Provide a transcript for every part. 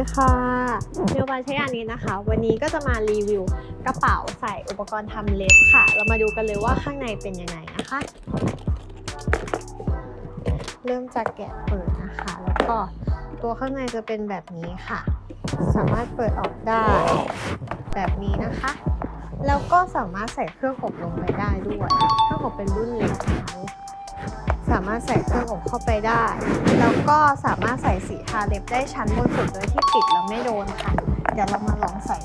ีค่ะเนวบานใช้งานนี้นะคะ วันนี้ก็จะมารีวิวกระเป๋าใส่อุปกรณ์ทำเล็บค่ะ เรามาดูกันเลยว่าข้างในเป็นยังไงนะคะ เริ่มจากแกะเปิดนะคะ แล้วก็ตัวข้างในจะเป็นแบบนี้ค่ะ สามารถเปิดออกได้แบบนี้นะคะ แล้วก็สามารถใส่เครื่องอบลงไปได้ด้วย เครื่องอบเป็นรุ่นเล็กนะคะสามารถใส่เครื่องอบเข้าไปได้ แล้วก็สามารถใส่สีทาเล็บได้ชั้นบนสุดโดยที่ปิดแล้วไม่โดนค่ะ เดี๋ยวเรามาลองใส่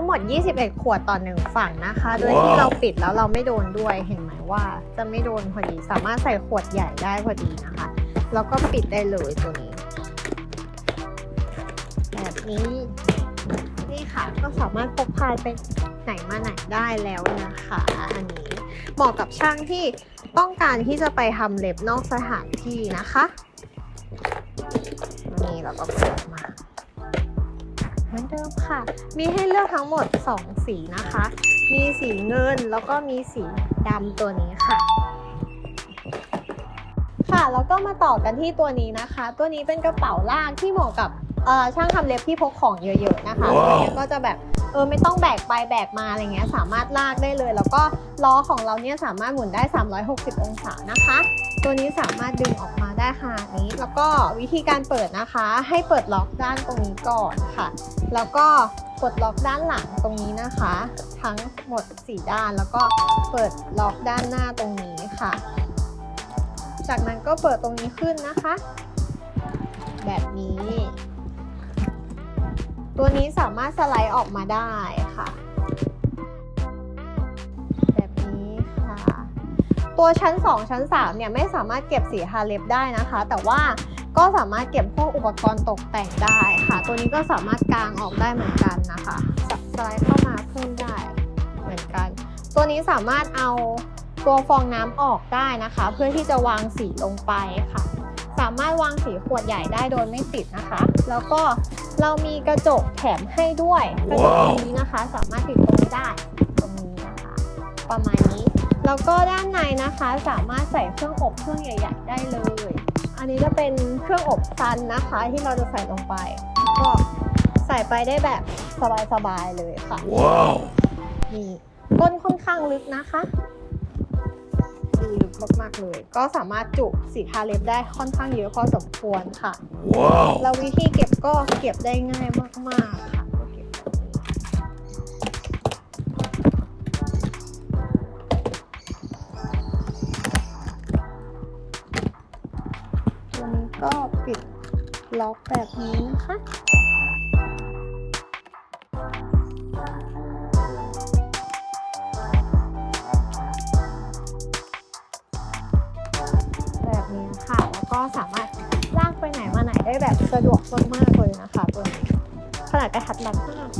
ทั้งหมด 21 ขวดต่อหนึ่งฝั่งนะคะ โดยที่เราปิดแล้วเราไม่โดนด้วย เห็นไหมว่าจะไม่โดนพอดี สามารถใส่ขวดใหญ่ได้พอดีนะคะ แล้วก็ปิดได้เลยตัวนี้ แบบนี้ นี่ค่ะ ก็สามารถพกพาไปไหนมาไหนได้แล้วนะคะ อันนี้เหมาะกับช่างที่ต้องการที่จะไปทำเล็บนอกสถานที่นะคะนี่เราก็เปิดออกมา เดิมค่ะ มีให้เลือกทั้งหมด 2 สีนะคะ มีสีเงินแล้วก็มีสีดำตัวนี้ค่ะ ค่ะแล้วก็มาต่อกันที่ตัวนี้นะคะ ตัวนี้เป็นกระเป๋าลากที่เหมาะกับ เอ่อช่างทำเล็บที่พกของเยอะๆนะคะว้าวตัวนี้ก็จะแบบเออไม่ต้องแบกไปแบกมาอะไรเงี้ยสามารถลากได้เลย แล้วก็ล้อของเราเนี่ยสามารถหมุนได้ 360 องศานะคะ ตัวนี้สามารถดึงออกมาได้ขนาดนี้ แล้วก็วิธีการเปิดนะคะ ให้เปิดล็อกด้านตรงนี้ก่อนค่ะ แล้วก็กดล็อกด้านหลังตรงนี้นะคะ ทั้งหมด 4 ด้านแล้วก็เปิดล็อกด้านหน้าตรงนี้ค่ะ จากนั้นก็เปิดตรงนี้ขึ้นนะคะ แบบนี้ ตัวนี้สามารถสไลด์ออกมาได้ค่ะ แบบนี้ค่ะ ตัวชั้น 2 ชั้น 3 เนี่ยไม่สามารถเก็บสีทาเล็บได้นะคะ แต่ว่าก็สามารถเก็บพวกอุปกรณ์ตกแต่งได้ค่ะ ตัวนี้ก็สามารถกางออกได้เหมือนกันนะคะสสไลด์เข้ามาเพิ่มได้เหมือนกัน ตัวนี้สามารถเอาตัวฟองน้ำออกได้นะคะ เพื่อที่จะวางสีลงไปค่ะ สามารถวางสีขวดใหญ่ได้โดยไม่ติดนะคะ แล้วก็ เรามีกระจกแถมให้ด้วยกระจกตรงนี้นะคะ สามารถติดตรงนี้ได้ตรงนี้นะคะ ประมาณนี้ แล้วก็ด้านในนะคะสามารถใส่เครื่องอบเครื่องใหญ่ ๆ ได้เลย อันนี้จะเป็นเครื่องอบซันนะคะที่เราจะใส่ลงไป ก็ใส่ไปได้แบบสบายๆเลยค่ะ Wow. นี่ก้นค่อนข้างลึกนะคะ ดูลึกมากๆเลย ก็สามารถจุสีทาเล็บได้ค่อนข้างเยอะพอสมควรค่ะ Wow. แล้ววิธีเก็บก็เก็บได้ง่ายมากๆค่ะก็เก็บแบบนี้ตัวนี้ก็ปิดล็อกแบบนี้นะคะ นี้ค่ะ แล้วก็สามารถลากไปไหนมาไหนได้แบบสะดวกมากๆเลยนะคะตัวนี้ขนาดกระทัดรัดมาก